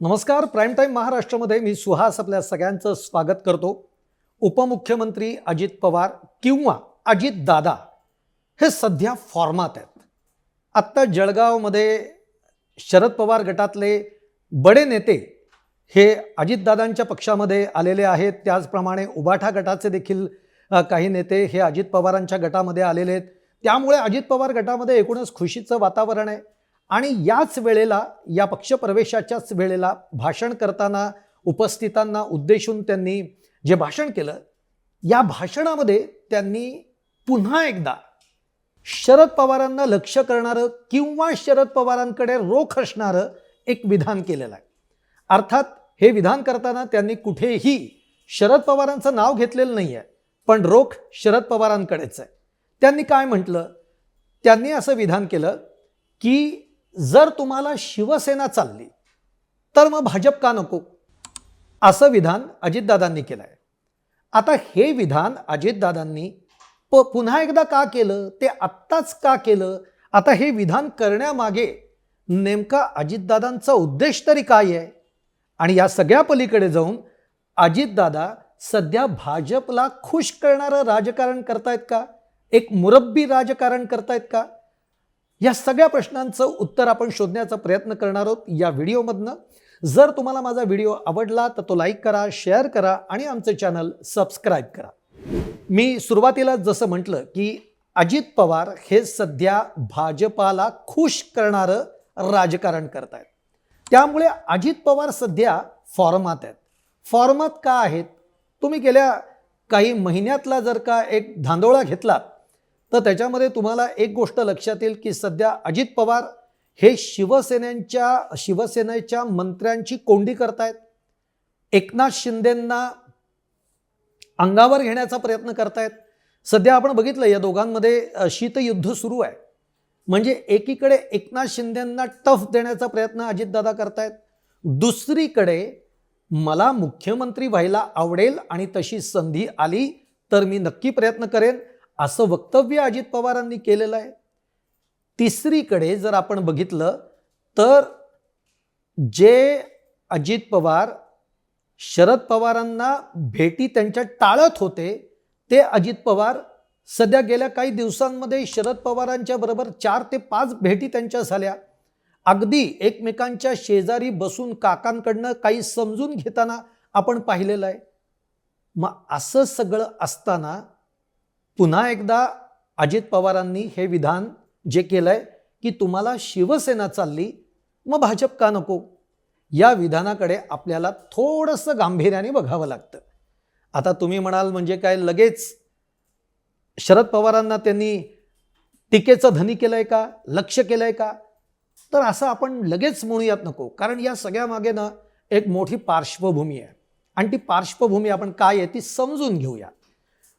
नमस्कार prime time महाराष्ट्रामध्ये मी सुहास आपल्या सगळ्यांचं स्वागत करतो. उपमुख्यमंत्री अजित पवार किंवा अजित दादा हे सध्या फॉर्मात आहेत. आत्ता जळगावमध्ये शरद पवार गटातले बडे नेते हे अजितदादांच्या पक्षामध्ये आलेले आहेत. त्याचप्रमाणे उबाठा गटाचे देखील काही नेते हे अजित पवारांच्या गटामध्ये आलेले आहेत. त्यामुळे अजित पवार गटामध्ये एकूणच खुशीचं वातावरण आहे. आणि याच वेळेला या पक्षप्रवेशाच्याच वेळेला भाषण करताना उपस्थितांना उद्देशून त्यांनी जे भाषण केलं या भाषणामध्ये त्यांनी पुन्हा एकदा शरद पवारांना लक्ष करणारं किंवा शरद पवारांकडे रोख असणारं एक विधान केलेलं आहे. अर्थात हे विधान करताना त्यांनी कुठेही शरद पवारांचं नाव घेतलेलं नाही आहे पण रोख शरद पवारांकडेच आहे. त्यांनी काय म्हटलं? त्यांनी असं विधान केलं की जर तुम्हाला शिवसेना चालली तर मग भाजप का नको? असं विधान अजितदादांनी केलं आहे आता हे विधान अजितदादांनी प पुन्हा एकदा का केलं? ते आत्ताच का केलं? आता हे विधान करण्यामागे नेमका अजितदादांचा उद्देश तरी काय आहे? आणि या सगळ्या पलीकडे जाऊन अजितदादा सध्या भाजपला खुश करणारं राजकारण करतायत का? एक मुरब्बी राजकारण करतायत का? या सगळ्या प्रश्नांचं उत्तर आपण शोधण्याचा प्रयत्न करणार आहोत या व्हिडिओमधनं. जर तुम्हाला माझा व्हिडिओ आवडला तर तो लाईक करा शेअर करा आणि आमचं चॅनल सबस्क्राईब करा. मी सुरुवातीला जसं म्हटलं की अजित पवार हे सध्या भाजपाला खुश करणारं राजकारण करत आहेत त्यामुळे अजित पवार सध्या फॉर्मात आहेत. फॉर्मात का आहेत? तुम्ही गेल्या काही महिन्यातला जर का एक धांदोळा घेतलात तर त्याच्यामध्ये तुम्हाला एक गोष्ट लक्षात येईल की सध्या अजित पवार हे शिवसेनेच्या शिवसेनेच्या मंत्र्यांची कोंडी करतायत. एकनाथ शिंदेंना अंगावर घेण्याचा प्रयत्न करतायत. सध्या आपण बघितलं या दोघांमध्ये शीतयुद्ध सुरू आहे. म्हणजे एकीकडे एकनाथ शिंदेंना टफ देण्याचा प्रयत्न अजितदादा करतायत. दुसरीकडे मला मुख्यमंत्री व्हायला आवडेल आणि तशी संधी आली तर मी नक्की प्रयत्न करेन. असं वक्तव्य अजित पवारांनी केलेलं आहे. तिसरीकडे जर आपण बघितलं तर जे अजित पवार शरद पवारांना भेटी त्यांच्या टाळत होते ते अजित पवार सध्या गेल्या काही दिवसांमध्ये शरद पवारांच्या बरोबर चार ते पाच भेटी त्यांच्या झाल्या. अगदी एकमेकांच्या शेजारी बसून काकांकडनं काही समजून घेताना आपण पाहिलेलं आहे. मग असं सगळं असताना पुन्हा एकदा अजित पवारांनी हे विधान जे केलं आहे की तुम्हाला शिवसेना चालली मग भाजप का नको? या विधानाकडे आपल्याला थोडंसं गांभीर्याने बघावं लागतं. आता तुम्ही म्हणाल म्हणजे काय लगेच शरद पवारांना त्यांनी टीकेचं धनी केलं आहे का? लक्ष केलं आहे का? तर असं आपण लगेच म्हणूयात नको कारण या सगळ्यामागे ना एक मोठी पार्श्वभूमी आहे. आणि ती पार्श्वभूमी आपण काय आहे ती समजून घेऊया.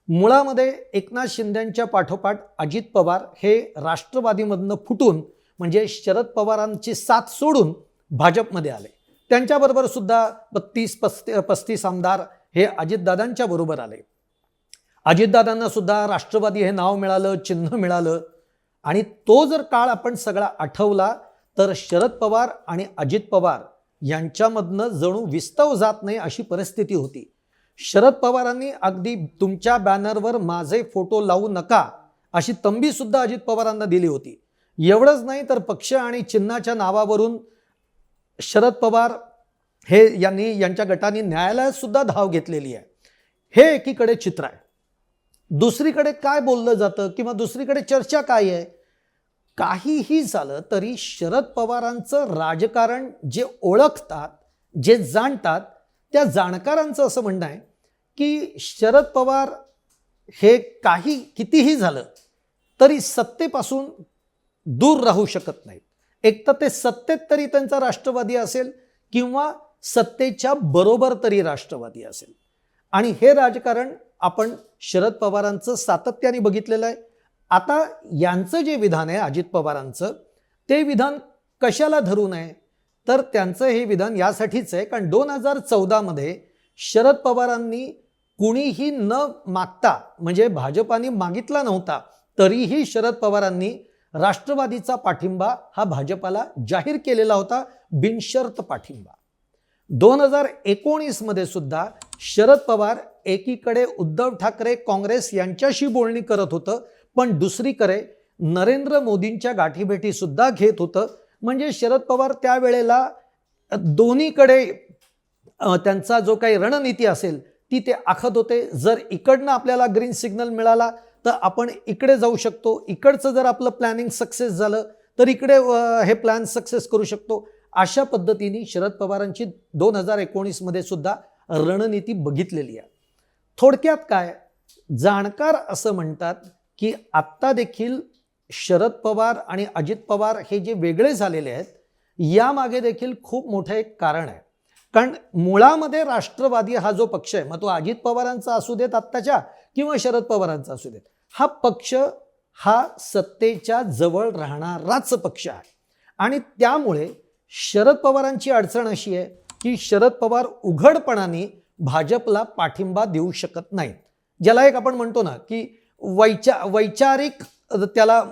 मुळामध्ये एकनाथ शिंदेंच्या पाठोपाठ अजित पवार हे राष्ट्रवादीमधनं फुटून म्हणजे शरद पवारांची साथ सोडून भाजपमध्ये आले. त्यांच्याबरोबर सुद्धा बत्तीस पस्ती पस्तीस आमदार हे अजितदादांच्या बरोबर आले. अजितदादांना सुद्धा राष्ट्रवादी हे नाव मिळालं चिन्ह मिळालं. आणि तो जर काळ आपण सगळा आठवला तर शरद पवार आणि अजित पवार यांच्यामधनं जणू विस्तव जात नाही अशी परिस्थिती होती. शरद पवारांनी अगदी तुमच्या बॅनरवर माझे फोटो लावू नका अशी तंबी सुद्धा अजित पवारांना दिली होती. एवढंच नाही तर पक्ष आणि चिन्हाच्या नावावरून शरद पवार हे यांनी यांच्या गटाने न्यायालयात सुद्धा धाव घेतलेली आहे. हे एकीकडे चित्र आहे. दुसरीकडे काय बोललं जातं किंवा दुसरीकडे चर्चा काय आहे? काहीही झालं तरी शरद पवारांचं राजकारण जे ओळखतात जे जाणतात त्या जाणकारांचं असं म्हणणं आहे की शरद पवार हे काही कितीही झालं तरी सत्तेपासून दूर राहू शकत नाहीत. एक तर ते सत्तेत तरी त्यांचा राष्ट्रवादी असेल किंवा सत्तेच्या बरोबर तरी राष्ट्रवादी असेल. आणि हे राजकारण आपण शरद पवारांचं सातत्याने बघितलेलं आहे. आता यांचं जे विधान आहे अजित पवारांचं ते विधान कशाला धरून आहे तर त्यांचं हे विधान यासाठीच आहे कारण दोन हजार चौदामध्ये शरद पवारांनी कुणीही न मागता म्हणजे भाजपाने मागितला नव्हता तरीही शरद पवारांनी राष्ट्रवादीचा पाठिंबा हा भाजपाला जाहीर केलेला होता बिनशर्त पाठिंबा. दोन हजार एकोणीसमध्ये सुद्धा शरद पवार एकीकडे उद्धव ठाकरे काँग्रेस यांच्याशी बोलणी करत होतं पण दुसरीकडे नरेंद्र मोदींच्या गाठीभेटी सुद्धा घेत होतं. म्हणजे शरद पवार त्यावेळेला दोन्हीकडे त्यांचा जो काही रणनीती असेल ती ते आखत होते. जर इकडनं आपल्याला ग्रीन सिग्नल मिळाला तर आपण इकडे जाऊ शकतो. इकडचं जर आपलं प्लॅनिंग सक्सेस झालं तर इकडे हे प्लॅन सक्सेस करू शकतो. अशा पद्धतीने शरद पवारांची दोन हजार एकोणीसमध्ये सुद्धा रणनीती बघितलेली आहे. थोडक्यात काय? जाणकार असं म्हणतात की आत्ता देखील शरद पवार आणि अजित पवार हे जे वेगळे झालेले आहेत यामागे देखील खूप मोठं एक कारण आहे. कारण मुळामध्ये राष्ट्रवादी हा जो पक्ष आहे मग तो अजित पवारांचा असू देत आत्ताच्या किंवा शरद पवारांचा असू देत हा पक्ष हा सत्तेच्या जवळ राहणाराच पक्ष आहे. आणि त्यामुळे शरद पवारांची अडचण अशी आहे की शरद पवार उघडपणाने भाजपला पाठिंबा देऊ शकत नाहीत. ज्याला एक आपण म्हणतो ना की वैचा वैचारिक त्याला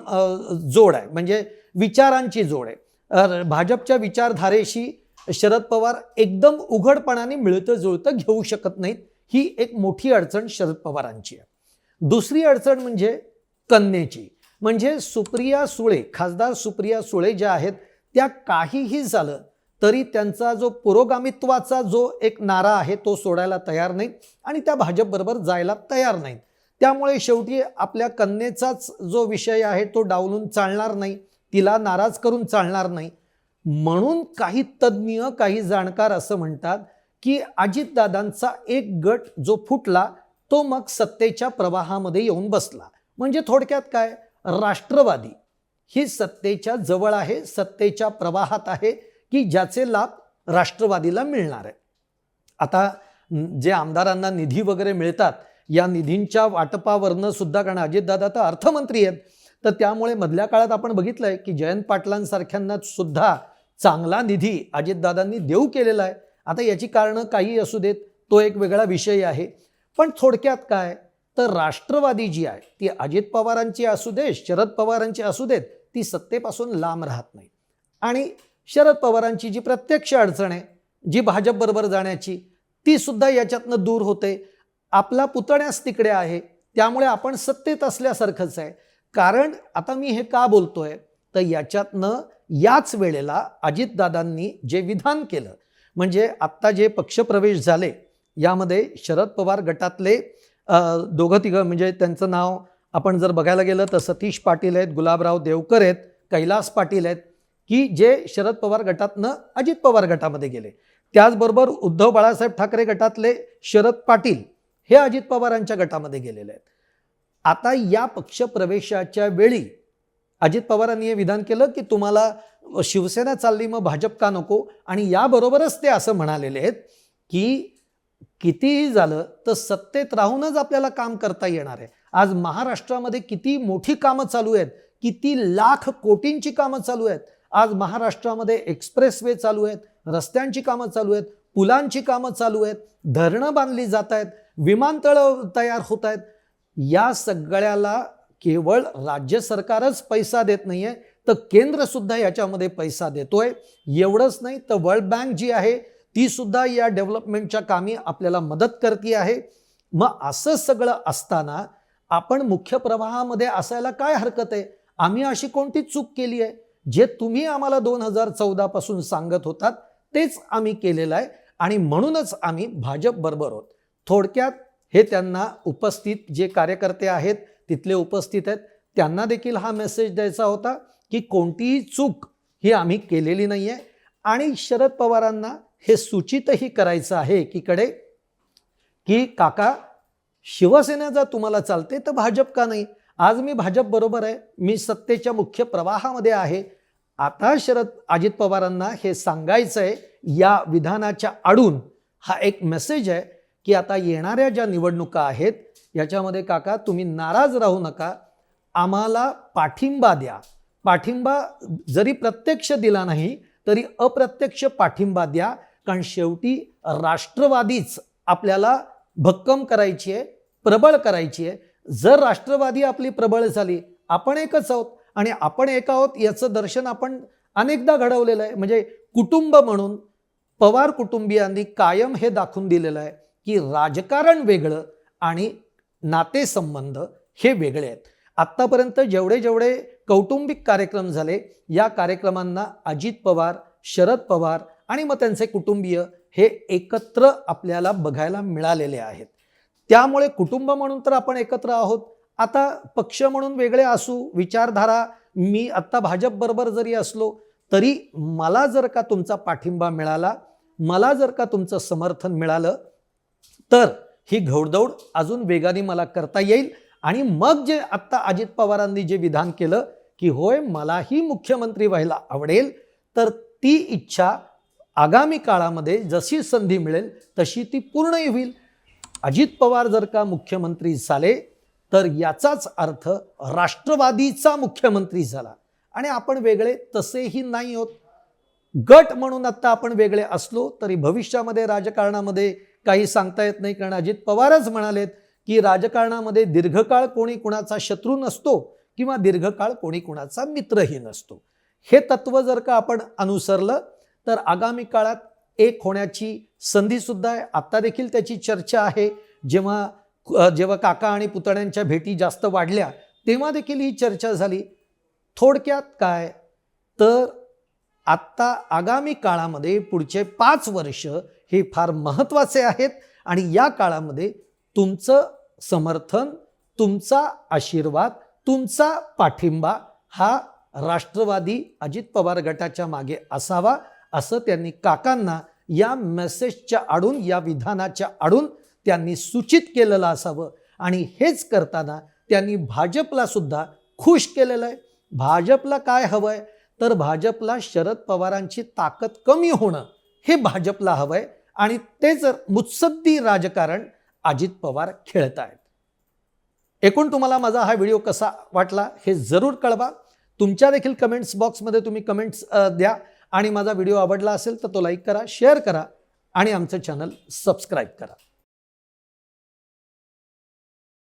जोड आहे म्हणजे विचारांची जोड आहे. भाजपच्या विचारधारेशी शरद पवार एकदम उघडपणाने मिळतं जुळतं घेऊ शकत नाहीत. ही एक मोठी अडचण शरद पवारांची आहे. दुसरी अडचण म्हणजे कन्येची. म्हणजे सुप्रिया सुळे खासदार सुप्रिया सुळे ज्या आहेत त्या काहीही झालं तरी त्यांचा जो पुरोगामित्वाचा जो एक नारा आहे तो सोडायला तयार नाही आणि त्या भाजपबरोबर जायला तयार नाहीत. त्यामुळे शेवटी आपल्या कन्येचाच जो विषय आहे तो डावलून चालणार नाही. तिला नाराज करून चालणार नाही. म्हणून काही तज्ज्ञ काही जाणकार असं म्हणतात की अजितदादांचा एक गट जो फुटला तो मग सत्तेच्या प्रवाहामध्ये येऊन बसला. म्हणजे थोडक्यात काय? राष्ट्रवादी. ही सत्तेच्या जवळ आहे सत्तेच्या प्रवाहात आहे की ज्याचे लाभ राष्ट्रवादीला मिळणार आहे. आता जे आमदारांना निधी वगैरे मिळतात या निधींच्या वाटपावरनं सुद्धा कारण अजितदादा तर अर्थमंत्री आहेत तर त्यामुळे मधल्या काळात आपण बघितलंय की जयंत पाटलांसारख्यांना सुद्धा चांगला निधी अजितदादांनी देऊ केलेला आहे. आता याची कारणं काही असू देत तो एक वेगळा विषय आहे. पण थोडक्यात काय? तर राष्ट्रवादी जी आहे ती अजित पवारांची असू दे शरद पवारांची असू देत ती सत्तेपासून लांब राहत नाही. आणि शरद पवारांची जी प्रत्यक्ष अडचण आहे जी भाजपबरोबर जाण्याची ती सुद्धा याच्यातनं दूर होते. आपला पुतण्यास तिकडे आहे त्यामुळे आपण सत्तेत असल्यासारखंच आहे. कारण आता मी हे का बोलतोय? तर याच्यातनं याच वेळेला अजितदादांनी जे विधान केलं म्हणजे आत्ता जे पक्षप्रवेश झाले यामध्ये शरद पवार गटातले दोघं तिघं म्हणजे त्यांचं नाव आपण जर बघायला गेलं तर सतीश पाटील आहेत गुलाबराव देवकर आहेत कैलास पाटील आहेत की जे शरद पवार गटातनं अजित पवार गटामध्ये गेले. त्याचबरोबर उद्धव बाळासाहेब ठाकरे गटातले शरद पाटील हे अजित पवारांच्या गटामध्ये गेलेले आहेत. आता या पक्षप्रवेशाच्या वेळी अजित पवारांनी हे विधान केलं की तुम्हाला शिवसेना चालली मग भाजप का नको? आणि याबरोबरच ते असं म्हणालेले आहेत की कितीही झालं तर सत्तेत राहूनच आपल्याला काम करता येणार आहे. आज महाराष्ट्रामध्ये किती मोठी कामं चालू आहेत किती लाख कोटींची कामं चालू आहेत. आज महाराष्ट्रामध्ये एक्सप्रेसवे चालू आहेत रस्त्यांची कामं चालू आहेत पुलांची कामं चालू आहेत धरणं बांधली जात आहेत विमानतळं तयार होत आहेत. या सगळ्याला केवळ राज्य सरकारच पैसा देत नाही आहे तर केंद्र सुद्धा याच्यामध्ये पैसा देतोय. एवढंच नाही तर वर्ल्ड बँक जी आहे ती सुद्धा या डेव्हलपमेंटच्या कामी आपल्याला मदत करते आहे. मग असं सगळं असताना आपण मुख्य प्रवाहामध्ये असायला काय हरकत आहे? आम्ही अशी कोणती चूक केली आहे? जे तुम्ही आम्हाला दोन हजार चौदापासून सांगत होतात तेच आम्ही केलेलं आहे आणि म्हणूनच आम्ही भाजप बरोबर आहोत. थोडक्यात हे त्यांना उपस्थित जे कार्यकर्ते आहेत तिथले उपस्थित आहेत. त्यांना देखील हा मेसेज द्यायचा होता की कोणतीही चूक ही आम्ही केलेली नाही आहे आणि शरद पवारांना हे सूचितही करायचं आहे एकीकडे की काका शिवसेना जर तुम्हाला चालते तर भाजप का नाही? आज मी भाजप बरोबर आहे. मी सत्तेच्या मुख्य प्रवाहामध्ये आहे. आता शरद अजित पवारांना हे सांगायचं आहे या विधानाच्या आडून हा एक मेसेज आहे की आता येणाऱ्या ज्या निवडणुका आहेत याच्यामध्ये काका तुम्ही नाराज राहू नका. आम्हाला पाठिंबा द्या. पाठिंबा जरी प्रत्यक्ष दिला नाही तरी अप्रत्यक्ष पाठिंबा द्या. कारण शेवटी राष्ट्रवादीच आपल्याला भक्कम करायची आहे प्रबळ करायची आहे. जर राष्ट्रवादी आपली प्रबळ झाली आपण एकच आहोत. आणि आपण एक आहोत याचं दर्शन आपण अनेकदा घडवलेलं आहे. म्हणजे कुटुंब म्हणून पवार कुटुंबियांनी कायम हे दाखवून दिलेलं आहे की राजकारण वेगळं आणि नातेसंबंध हे वेगळे आहेत. आत्तापर्यंत जेवढे जेवढे कौटुंबिक कार्यक्रम झाले या कार्यक्रमांना अजित पवार शरद पवार आणि मग त्यांचे कुटुंबीय हे एकत्र आपल्याला बघायला मिळालेले आहेत. त्यामुळे कुटुंब म्हणून तर आपण एकत्र आहोत. आता पक्ष म्हणून वेगळे असू विचारधारा मी आत्ता भाजपबरोबर जरी असलो तरी मला जर का तुमचा पाठिंबा मिळाला मला जर का तुमचं समर्थन मिळालं तर ही घौडदौड अजून वेगाने मला करता येईल. आणि मग जे आत्ता अजित पवारांनी जे विधान केलं की होय मलाही मुख्यमंत्री व्हायला आवडेल तर ती इच्छा आगामी काळामध्ये जशी संधी मिळेल तशी ती पूर्णही होईल. अजित पवार जर का मुख्यमंत्री झाले तर याचाच अर्थ राष्ट्रवादीचा मुख्यमंत्री झाला. आणि आपण वेगळे तसेही नाही होत. गट म्हणून आत्ता आपण वेगळे असलो तरी भविष्यामध्ये राजकारणामध्ये काही सांगता येत नाही. कारण अजित पवारच म्हणालेत की राजकारणामध्ये दीर्घकाळ कोणी कुणाचा शत्रू नसतो किंवा दीर्घकाळ कोणी कुणाचा मित्रही नसतो. हे तत्व जर का आपण अनुसरलं तर आगामी काळात एक होण्याची संधी सुद्धा आहे. आत्ता देखील त्याची चर्चा आहे. जेव्हा जेव्हा काका आणि पुतण्यांच्या भेटी जास्त वाढल्या तेव्हा देखील ही चर्चा झाली. थोडक्यात काय? तर आत्ता आगामी काळामध्ये पुढचे पाच वर्ष हे फार महत्त्वाचे आहेत आणि या काळामध्ये तुमचं समर्थन तुमचा आशीर्वाद तुमचा पाठिंबा हा राष्ट्रवादी अजित पवार गटाच्या मागे असावा असं त्यांनी काकांना या मेसेजच्या आडून या विधानाच्या आडून त्यांनी सूचित केलेलं असावं. आणि हेच करताना त्यांनी भाजपला सुद्धा खुश केलेलं आहे. भाजपला काय हवंय? तर भाजपला शरद पवारांची ताकद कमी होणं हे भाजपला हवंय. आणि ते जर मुत्सद्दी राजकारण अजित पवार खेळत आहेत एकूण तुम्हाला माझा हा व्हिडिओ कसा वाटला हे जरूर कळवा. तुमच्या देखील कमेंट्स बॉक्समध्ये तुम्ही कमेंट्स द्या. आणि माझा व्हिडिओ आवडला असेल तर तो लाईक करा शेअर करा. आणि आमचं चॅनल सबस्क्राईब करा.